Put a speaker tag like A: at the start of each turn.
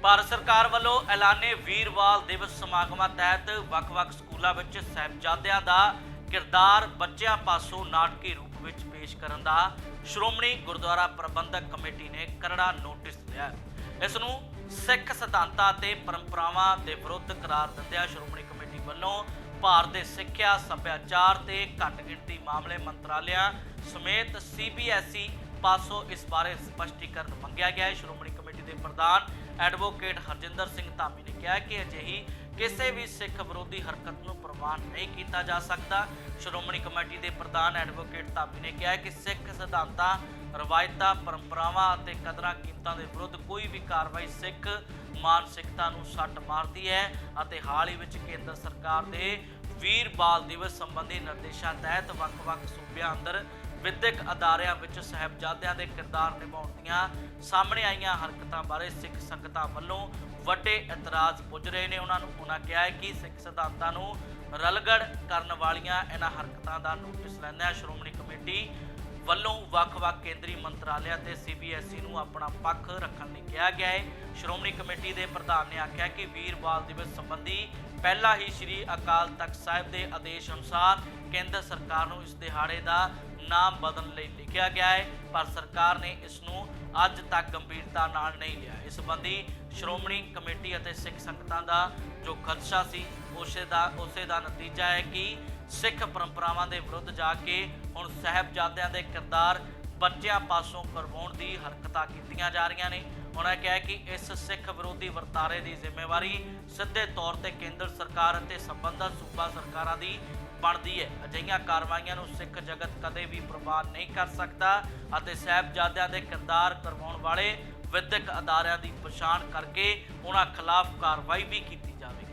A: ਭਾਰਤ ਸਰਕਾਰ ਵੱਲੋਂ ਐਲਾਨੇ ਵੀਰਵਾਲ ਦਿਵਸ ਸਮਾਗਮਾਂ ਤਹਿਤ ਵੱਖ-ਵੱਖ ਸਕੂਲਾਂ ਵਿੱਚ ਸਾਹਿਬਜ਼ਾਦਿਆਂ ਦਾ ਕਿਰਦਾਰ ਬੱਚਿਆਂ ਪਾਸੋਂ ਨਾਟਕੀ ਰੂਪ ਵਿੱਚ ਪੇਸ਼ ਕਰਨ ਦਾ ਸ਼੍ਰੋਮਣੀ ਗੁਰਦੁਆਰਾ ਪ੍ਰਬੰਧਕ ਕਮੇਟੀ ਨੇ ਕਰੜਾ ਨੋਟਿਸ ਲਿਆ ਇਸ ਨੂੰ ਸਿੱਖ ਸਿਧਾਂਤਾਂ ਤੇ ਪਰੰਪਰਾਵਾਂ ਦੇ ਵਿਰੁੱਧ ਕਰਾਰ ਦਿੰਦਿਆਂ ਸ਼੍ਰੋਮਣੀ ਕਮੇਟੀ ਵੱਲੋਂ ਭਾਰਤ ਦੇ ਸਿੱਖਿਆ, ਸੱਭਿਆਚਾਰ ਤੇ ਘੱਟ ਗਿਣਤੀ ਮਾਮਲੇ ਮੰਤਰਾਲਿਆਂ ਸਮੇਤ ਸੀਬੀਐਸਈ ਪਾਸੋਂ ਇਸ ਬਾਰੇ ਸਪਸ਼ਟੀਕਰਨ ਮੰਗਿਆ ਗਿਆ ਹੈ। ਸ਼੍ਰੋਮਣੀ ਕਮੇਟੀ ਦੇ ਪ੍ਰਧਾਨ ਐਡਵੋਕੇਟ ਹਰਜਿੰਦਰ ਸਿੰਘ ਧਾਮੀ ਨੇ ਕਿਹਾ ਕਿ ਅਜਿਹੀ ਕਿਸੇ ਵੀ ਸਿੱਖ ਵਿਰੋਧੀ ਹਰਕਤ ਨੂੰ ਪ੍ਰਵਾਨ ਨਹੀਂ ਕੀਤਾ ਜਾ ਸਕਦਾ। ਸ਼੍ਰੋਮਣੀ ਕਮੇਟੀ ਦੇ ਪ੍ਰਧਾਨ ਐਡਵੋਕੇਟ ਧਾਮੀ ਨੇ ਕਿਹਾ ਕਿ ਸਿੱਖ ਸਿਧਾਂਤਾਂ, ਰਵਾਇਤਾਂ, ਪਰੰਪਰਾਵਾਂ ਅਤੇ ਕਦਰਾਂ ਕੀਮਤਾਂ ਦੇ ਵਿਰੁੱਧ ਕੋਈ ਵੀ ਕਾਰਵਾਈ ਸਿੱਖ ਮਾਨਸਿਕਤਾ ਨੂੰ ਸੱਟ ਮਾਰਦੀ ਹੈ ਅਤੇ ਹਾਲ ਹੀ ਵਿੱਚ ਕੇਂਦਰ ਸਰਕਾਰ ਦੇ ਵੀਰ ਬਾਲ ਦਿਵਸ ਸੰਬੰਧੀ ਨਿਰਦੇਸ਼ਾਂ ਤਹਿਤ ਵੱਖ-ਵੱਖ ਸੂਬਿਆਂ ਅੰਦਰ ਵਿਦਿਅਕ ਅਦਾਰਿਆਂ ਵਿੱਚ ਸਹਿਬਜ਼ਾਦਿਆਂ ਦੇ ਕਿਰਦਾਰ ਨਿਭਾਉਣ ਦੀਆਂ ਸਾਹਮਣੇ ਆਈਆਂ ਹਰਕਤਾਂ ਬਾਰੇ ਸਿੱਖ ਸੰਗਤਾਂ ਵੱਲੋਂ ਵੱਡੇ ਇਤਰਾਜ਼ ਪੁੱਜ ਰਹੇ ਨੇ। ਉਹਨਾਂ ਨੂੰ ਉਹਨਾਂ ਕਿਹਾ ਹੈ ਕਿ ਸਿੱਖ ਸਿਧਾਂਤਾਂ ਨੂੰ ਰਲਗੜ ਕਰਨ ਵਾਲੀਆਂ ਇਹਨਾਂ ਹਰਕਤਾਂ ਦਾ ਨੋਟਿਸ ਲੈਂਦਿਆਂ ਸ਼੍ਰੋਮਣੀ ਕਮੇਟੀ ਵੱਲੋਂ ਵੱਖ-ਵੱਖ ਕੇਂਦਰੀ ਮੰਤਰਾਲਿਆਂ ਤੇ ਸੀਬੀਐਸਈ ਨੂੰ ਆਪਣਾ ਪੱਖ ਰੱਖਣ ਲਈ ਕਿਹਾ ਗਿਆ ਹੈ। ਸ਼੍ਰੋਮਣੀ ਕਮੇਟੀ ਦੇ ਪ੍ਰਧਾਨ ਨੇ ਆਖਿਆ ਕਿ ਵੀਰ ਬਾਲ ਦਿਵਸ ਸੰਬੰਧੀ ਪਹਿਲਾਂ ਹੀ ਸ੍ਰੀ ਅਕਾਲ ਤਖਤ ਸਾਹਿਬ ਦੇ ਆਦੇਸ਼ ਅਨੁਸਾਰ ਕੇਂਦਰ ਸਰਕਾਰ ਨੂੰ ਇਸ ਦਿਹਾੜੇ ਦਾ ਨਾਮ ਬਦਲਣ ਲਈ ਲਿਖਿਆ ਗਿਆ ਹੈ, ਪਰ ਸਰਕਾਰ ਨੇ ਇਸ ਨੂੰ ਅੱਜ ਤੱਕ ਗੰਭੀਰਤਾ ਨਾਲ ਨਹੀਂ ਲਿਆ। ਇਸ ਸੰਬੰਧੀ ਸ਼੍ਰੋਮਣੀ ਕਮੇਟੀ ਅਤੇ ਸਿੱਖ ਸੰਗਤਾਂ ਦਾ ਜੋ ਖਦਸ਼ਾ ਸੀ, ਉਸੇ ਦਾ ਉਸੇ ਦਾ ਨਤੀਜਾ ਹੈ ਕਿ ਸਿੱਖ ਪਰੰਪਰਾਵਾਂ ਦੇ ਵਿਰੁੱਧ ਜਾ ਕੇ ਹੁਣ ਸਾਹਿਬਜ਼ਾਦਿਆਂ ਦੇ ਕਿਰਦਾਰ ਬੱਚਿਆਂ ਪਾਸੋਂ ਕਰਵਾਉਣ ਦੀ ਹਰਕਤਾਂ ਕੀਤੀਆਂ ਜਾ ਰਹੀਆਂ ਨੇ। ਉਹਨਾਂ ਕਿਹਾ ਕਿ ਇਸ ਸਿੱਖ ਵਿਰੋਧੀ ਵਰਤਾਰੇ ਦੀ ਜ਼ਿੰਮੇਵਾਰੀ ਸਿੱਧੇ ਤੌਰ ਤੇ ਕੇਂਦਰ ਸਰਕਾਰ ਅਤੇ ਸੰਬੰਧਤ ਸੂਬਾ ਸਰਕਾਰਾਂ ਦੀ ਬਣਦੀ ਹੈ। ਅਜਿਹੀਆਂ ਕਾਰਵਾਈਆਂ ਨੂੰ ਸਿੱਖ ਜਗਤ ਕਦੇ ਵੀ ਪ੍ਰਵਾਨ ਨਹੀਂ ਕਰ ਸਕਦਾ ਅਤੇ ਸਾਹਿਬਜ਼ਾਦਿਆਂ ਦੇ ਕਿਰਦਾਰ ਕਰਵਾਉਣ ਵਾਲੇ ਵਿਦਿਅਕ ਅਦਾਰਿਆਂ ਦੀ ਪਛਾਣ ਕਰਕੇ ਉਹਨਾਂ ਖਿਲਾਫ ਕਾਰਵਾਈ ਵੀ ਕੀਤੀ ਜਾਵੇਗੀ।